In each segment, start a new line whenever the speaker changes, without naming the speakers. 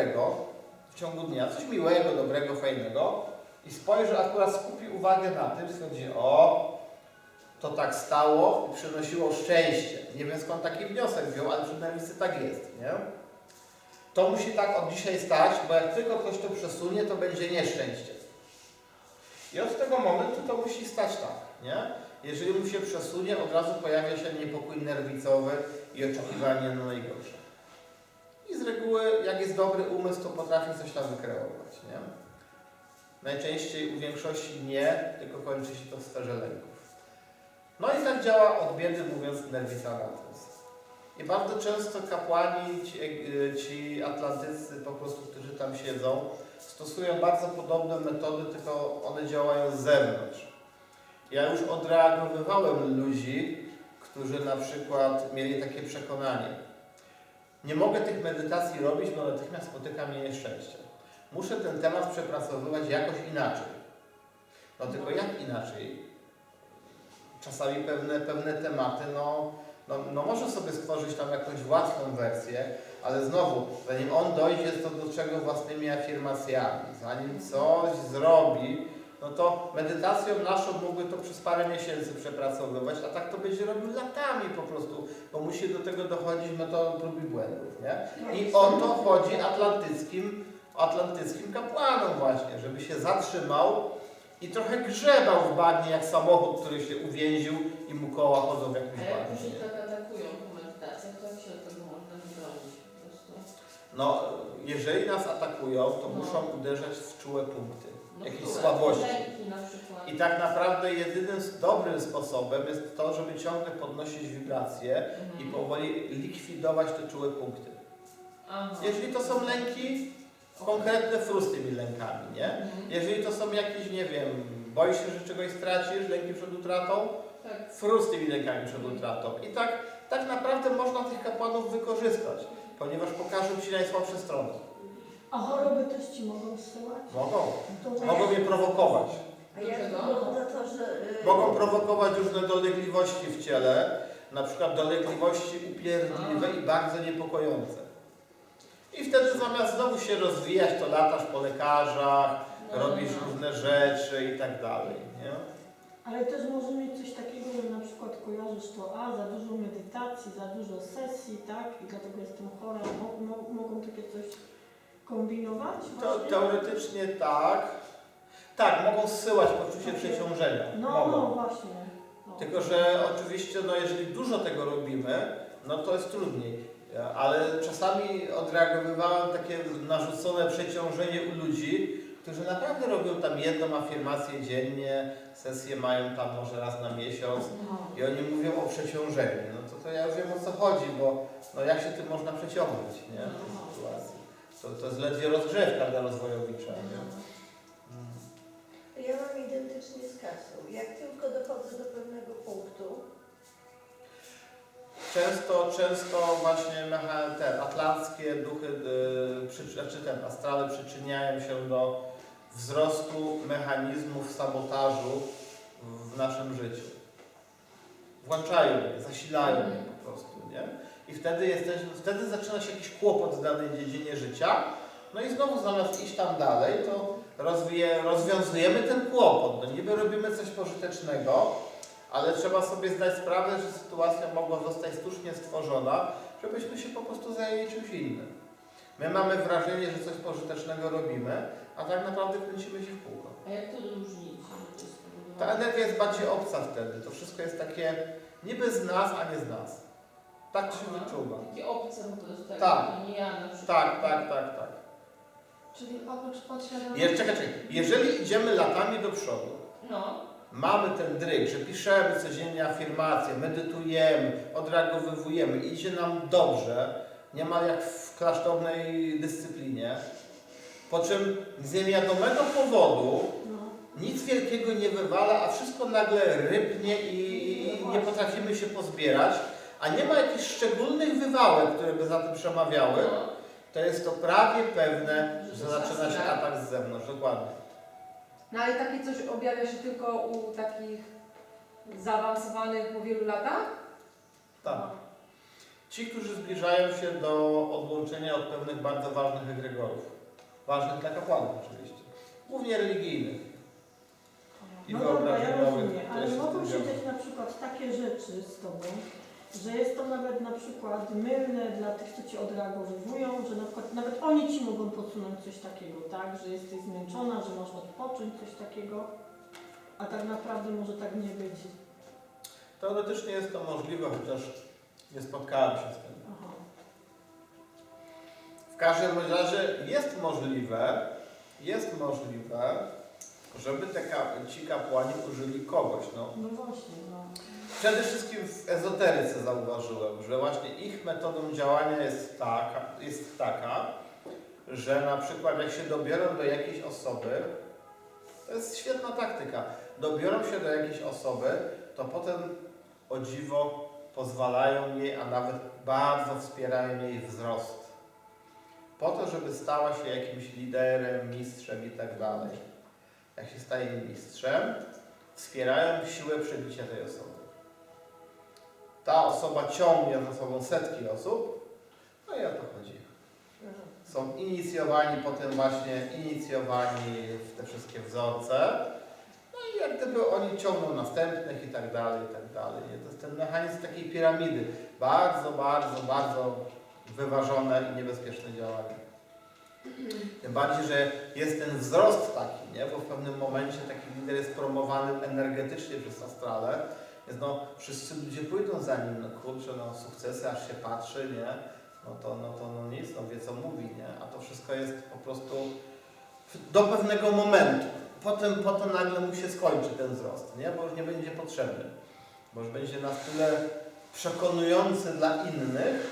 dobrego w ciągu dnia, coś miłego, dobrego, fajnego i spojrzy, akurat skupi uwagę na tym, stwierdzi, o, to tak stało i przynosiło szczęście. Nie wiem skąd taki wniosek wziął, ale przy nerwicy tak jest, nie? To musi tak od dzisiaj stać, bo jak tylko ktoś to przesunie, to będzie nieszczęście. I od tego momentu to musi stać tak, nie? Jeżeli mu się przesunie, od razu pojawia się niepokój nerwicowy i oczekiwanie na najgorsze. Z reguły, jak jest dobry umysł, to potrafi coś tam wykreować, nie? Najczęściej u większości nie, tylko kończy się to w sferze lęków. No i tak działa od biedy, mówiąc nerwica atlas. I bardzo często kapłani, ci, e, ci atlantycy po prostu, którzy tam siedzą, stosują bardzo podobne metody, tylko one działają z zewnątrz. Ja już odreagowywałem ludzi, którzy na przykład mieli takie przekonanie. Nie mogę tych medytacji robić, bo natychmiast spotyka mnie nieszczęście. Muszę ten temat przepracowywać jakoś inaczej. No tylko jak inaczej? Czasami pewne, pewne tematy, no, no, no może sobie stworzyć tam jakąś własną wersję, ale znowu, zanim on dojdzie to do czego własnymi afirmacjami, zanim coś zrobi, no to medytacją naszą mógłby to przez parę miesięcy przepracowywać, a tak to będzie robił latami po prostu, bo musi do tego dochodzić metodą prób i błędów, nie? I o to chodzi atlantyckim, atlantyckim kapłanom właśnie, żeby się zatrzymał i trochę grzebał w bagnie jak samochód, który się uwięził i mu koła chodzą w jakimś
A jak już
bagnie.
się tak atakują po medytacjach, to jak się od tego można wybronić po prostu?
No, jeżeli nas atakują, to
No.
muszą uderzać w czułe punkty,
No
jakieś
które?
słabości. I tak naprawdę jedynym dobrym sposobem jest to, żeby ciągle podnosić wibracje i
Mhm.
powoli likwidować te czułe punkty.
Aha.
Jeżeli to są lęki, konkretne fru z tymi lękami, nie?
Mhm.
Jeżeli to są jakieś, nie wiem, boisz się, że czegoś stracisz, lęki przed utratą,
Tak.
fru z tymi lękami przed utratą. I tak, tak naprawdę można tych kapłanów wykorzystać, ponieważ pokażą Ci najsłabsze strony.
A choroby też ci mogą zsyłać?
Mogą.
To
Mogą je prowokować.
A wygląda to, że... y,
Mogą prowokować różne dolegliwości w ciele, na przykład dolegliwości upierdliwe i bardzo niepokojące. I wtedy zamiast znowu się rozwijać, to latasz po lekarzach,
No,
robisz
no.
różne rzeczy i tak dalej, nie?
Ale też może mieć coś takiego, że na przykład kojarzysz to, a za dużo medytacji, za dużo sesji, tak? I dlatego jestem chora. Mo, mo, mogą takie coś kombinować?
To,
właśnie?
teoretycznie tak. Tak, mogą zsyłać poczucie przeciążenia.
No,
mogą.
no właśnie. No.
Tylko, że oczywiście, no, jeżeli dużo tego robimy, no to jest trudniej. Ale czasami odreagowywałem takie narzucone przeciążenie u ludzi, którzy naprawdę robią tam jedną afirmację dziennie, sesje mają tam może raz na miesiąc
No.
i oni mówią o przeciążeniu. No to, to ja już wiem o co chodzi, bo no jak się tym można przeciągnąć, nie? W tej sytuacji. To, to jest ledwie rozgrzewka dla rozwojowicza, nie? Mm.
Ja mam identycznie z kasą. Jak tylko dochodzę do pewnego punktu,
Często, często właśnie mecha, te atlantyckie duchy, y, przy, znaczy ten, astrale przyczyniają się do wzrostu mechanizmów sabotażu w naszym życiu. Włączają je, zasilają je po prostu, nie? I wtedy, jesteś, wtedy zaczyna się jakiś kłopot w danej dziedzinie życia. No i znowu zamiast iść tam dalej, to rozwije, rozwiązujemy ten kłopot. No niby robimy coś pożytecznego, ale trzeba sobie zdać sprawę, że sytuacja mogła zostać sztucznie stworzona, żebyśmy się po prostu zajęli czymś innym. My mamy wrażenie, że coś pożytecznego robimy, a tak naprawdę kręcimy się w kółko.
A jak to różnić?
Ta energia jest bardziej obca wtedy. To wszystko jest takie niby z nas, a nie z nas. Tak się
Aha.
wyczuwa.
Takie obce po prostu, tak?
Tak.
To nie ja na przykład.
Tak, tak, tak, tak.
Czyli oprócz podświadomości...
Je, czekaj, czekaj. Jeżeli idziemy latami do przodu,
No.
mamy ten dryg, że piszemy codziennie afirmacje, medytujemy, odreagowywujemy, idzie nam dobrze, niemal jak w klasztornej dyscyplinie, po czym z niewiadomego powodu
No.
nic wielkiego nie wywala, a wszystko nagle rybnie i, i nie potrafimy się pozbierać, a nie ma jakichś szczególnych wywałek, które by za tym przemawiały,
no.
to jest to prawie pewne,
Że
zaczyna się atak z zewnątrz, dokładnie.
No ale takie coś objawia się tylko u takich zaawansowanych po wielu latach?
Tak. Ci, którzy zbliżają się do odłączenia od pewnych bardzo ważnych egregorów. Ważnych dla kapłanów oczywiście. Głównie religijnych. I
No dobra, ja rozumiem, ale mogą się dziać na przykład takie rzeczy z Tobą, że jest to nawet na przykład mylne dla tych, co Ci odreagowują, że na przykład nawet oni Ci mogą podsunąć coś takiego, tak? Że jesteś zmęczona, że masz odpocząć, coś takiego, a tak naprawdę może tak nie być.
Teoretycznie jest to możliwe, chociaż nie spotkałem się z tym.
Aha.
W każdym razie jest możliwe, jest możliwe, żeby te kap- ci kapłani użyli kogoś. No.
No właśnie, no.
Przede wszystkim w ezoteryce zauważyłem, że właśnie ich metodą działania jest taka, jest taka, że na przykład jak się dobiorą do jakiejś osoby, to jest świetna taktyka, dobiorą się do jakiejś osoby, to potem o dziwo pozwalają jej, a nawet bardzo wspierają jej wzrost. Po to, żeby stała się jakimś liderem, mistrzem i tak dalej. Jak się staje mistrzem, wspierają siłę przebicia tej osoby. Ta osoba ciągnie za sobą setki osób, no i o to chodzi. Są inicjowani potem właśnie, inicjowani w te wszystkie wzorce, no i jak gdyby oni ciągną następnych i tak dalej, i tak dalej. To jest ten mechanizm takiej piramidy. Bardzo, bardzo, bardzo wyważone i niebezpieczne działanie. Tym bardziej, że jest ten wzrost taki, nie? bo w pewnym momencie taki lider jest promowany energetycznie przez astrale, więc no, wszyscy ludzie pójdą za nim, no kurczę, no sukcesy, aż się patrzy, nie? No to, no to no nic, no wie co mówi, nie? A to wszystko jest po prostu do pewnego momentu. Potem, potem nagle mu się skończy ten wzrost, nie? Bo już nie będzie potrzebny. Bo już będzie na tyle przekonujący dla innych,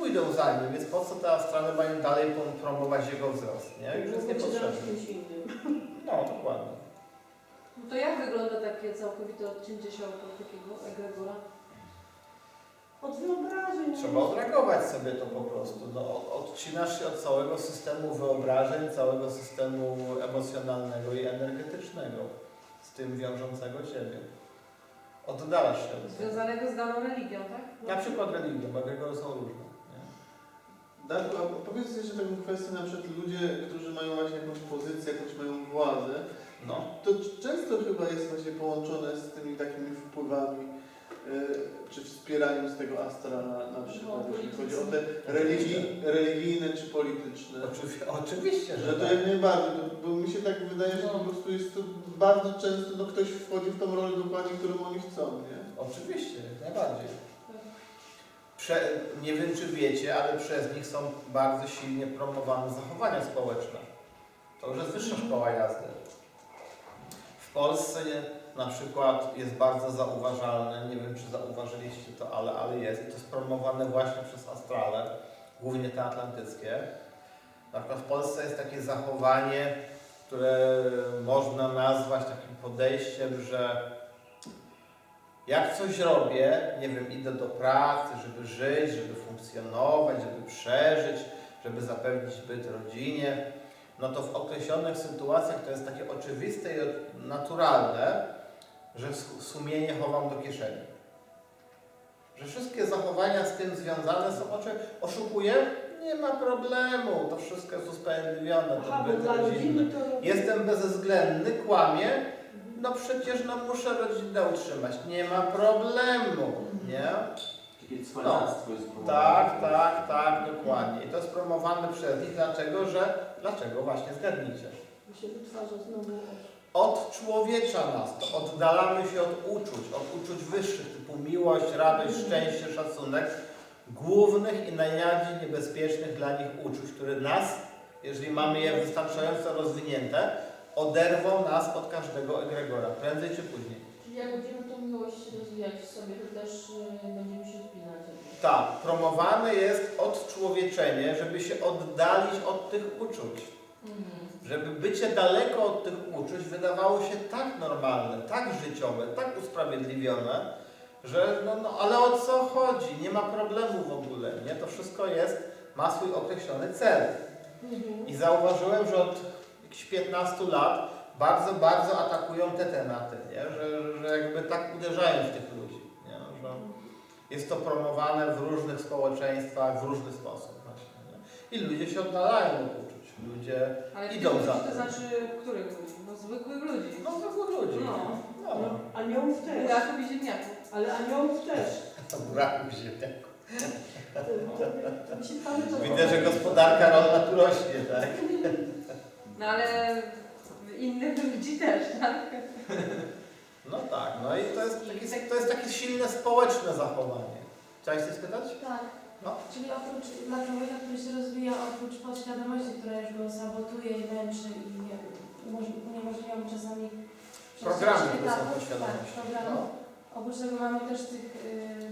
pójdą za nim, więc po co te astrale mają dalej prom- promować jego wzrost, nie? Już jest niepotrzebny. No, dokładnie.
No to jak wygląda takie całkowite odcięcie się od takiego egregora?
Od wyobrażeń.
Trzeba odreagować sobie to po prostu. No, od- odcinasz się od całego systemu wyobrażeń, całego systemu emocjonalnego i energetycznego, z tym wiążącego Ciebie. Oddalasz się od.
Związanego z daną religią, tak?
Na przykład religie, bo egregory są różne.
Darku, a powiedz jeszcze taką kwestię, na przykład ludzie, którzy mają właśnie jakąś pozycję, jakąś mają władzę,
No.
to często chyba jest właśnie połączone z tymi takimi wpływami, y, czy wspieraniem z tego astra na, na przykład,
No,
jeśli chodzi o te religii, religijne czy polityczne.
Oczywi- oczywiście, że
Że to
tak.
jak najbardziej, bo, bo mi się tak wydaje, że
No.
po prostu jest to bardzo często, no ktoś wchodzi w tą rolę dokładnie, którą oni chcą, nie?
Oczywiście, jak najbardziej. Prze, nie wiem, czy wiecie, ale przez nich są bardzo silnie promowane zachowania społeczne. To już jest wyższa szkoła jazdy. W Polsce na przykład jest bardzo zauważalne, nie wiem, czy zauważyliście to, ale, ale jest. I to jest promowane właśnie przez astrale, głównie te atlantyckie. Na przykład w Polsce jest takie zachowanie, które można nazwać takim podejściem, że jak coś robię, nie wiem, idę do pracy, żeby żyć, żeby funkcjonować, żeby przeżyć, żeby zapewnić byt rodzinie, no to w określonych sytuacjach to jest takie oczywiste i naturalne, że su- sumienie chowam do kieszeni. Że wszystkie zachowania z tym związane są, oczy, oszukuję? Nie ma problemu, to wszystko jest usprawiedliwione, to byt rodzinny. Jestem bezwzględny, kłamię, no przecież no muszę rodzinę utrzymać. Nie ma problemu, nie?
Takie cwaniactwo jest promowane.
Tak, tak, tak, dokładnie. I to jest promowane przez nich. Dlaczego? Że, dlaczego właśnie zgadnijcie?
Się wytwarza znowu
Odczłowiecza nas to. Oddalamy się od uczuć, od uczuć wyższych typu miłość, radość, szczęście, szacunek. Głównych i najbardziej niebezpiecznych dla nich uczuć, które nas, jeżeli mamy je wystarczająco rozwinięte, oderwą nas od każdego egregora, prędzej czy później.
Czyli jak będziemy tą miłość rozwijać w sobie, to też y, będziemy się spinać.
Tak, promowane jest odczłowieczenie, żeby się oddalić od tych uczuć.
Mhm.
Żeby bycie daleko od tych uczuć wydawało się tak normalne, tak życiowe, tak usprawiedliwione, że no, no ale o co chodzi? Nie ma problemu w ogóle, nie? To wszystko jest, ma swój określony cel.
Mhm.
I zauważyłem, że od 15 lat bardzo, bardzo atakują te tematy, nie? Że, że jakby tak uderzają w tych ludzi, nie? Że Jest to promowane w różnych społeczeństwach w różny sposób właśnie. Nie? I ludzie się oddalają od uczuć. Ludzie,
Ale
Idą za
to
tym.
znaczy których ludzi? No zwykłych ludzi.
no zwykłych ludzi.
No.
No.
No, aniołów też.
Buraków i ziemniaków.
Ale aniołów też.
Buraków ziemniaków.
To- to- to mi się to
Widzę, że gospodarka rolna tu rośnie, tak?
No ale innych ludzi też, tak?
No tak, no i to jest, taki, to jest takie silne społeczne zachowanie. Chciałeś coś spytać?
Tak.
No.
Czyli oprócz dla człowieka, który się rozwija, oprócz podświadomości, która już go sabotuje i męczy i nie, uniemożliwia mu czasami
Programy,
etapów,
podświadomości.
Tak, programu.
No.
Oprócz tego mamy też tych,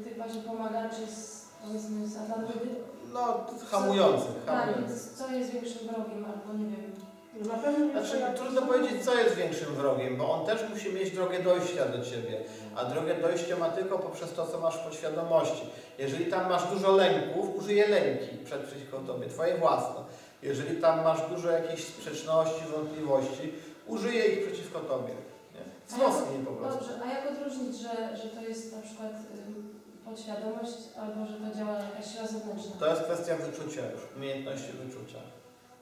y, tych właśnie pomagaczy z, powiedzmy, z Atlantydy.
No, hamujących,
Tak,
hamujących.
więc co jest większym wrogiem, albo nie wiem.
Na pewno nie
Znaczy,
trzeba-
trudno powiedzieć, co jest większym wrogiem, bo on też musi mieć drogę dojścia do ciebie, a drogę dojścia ma tylko poprzez to, co masz w podświadomości. Jeżeli tam masz dużo lęków, użyje lęki przed przeciwko tobie, twoje własne. Jeżeli tam masz dużo jakichś sprzeczności, wątpliwości, użyje ich przeciwko tobie. Nie? Wzmocni je po prostu.
Dobrze, a jak odróżnić, że, że to jest na przykład y, podświadomość, albo że to działa jakaś siła zewnętrzna?
To jest kwestia wyczucia już, umiejętności wyczucia.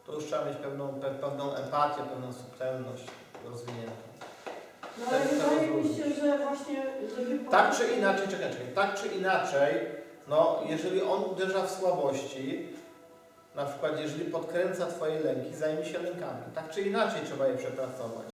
To już trzeba mieć pewną, pe, pewną empatię, pewną subtelność rozwiniętą.
No ale
to
wydaje mi się, że właśnie, żeby...
Tak czy inaczej, czekaj, czekaj, tak czy inaczej, no jeżeli on uderza w słabości, na przykład jeżeli podkręca Twoje lęki, zajmij się lękami. Tak czy inaczej trzeba je przepracować.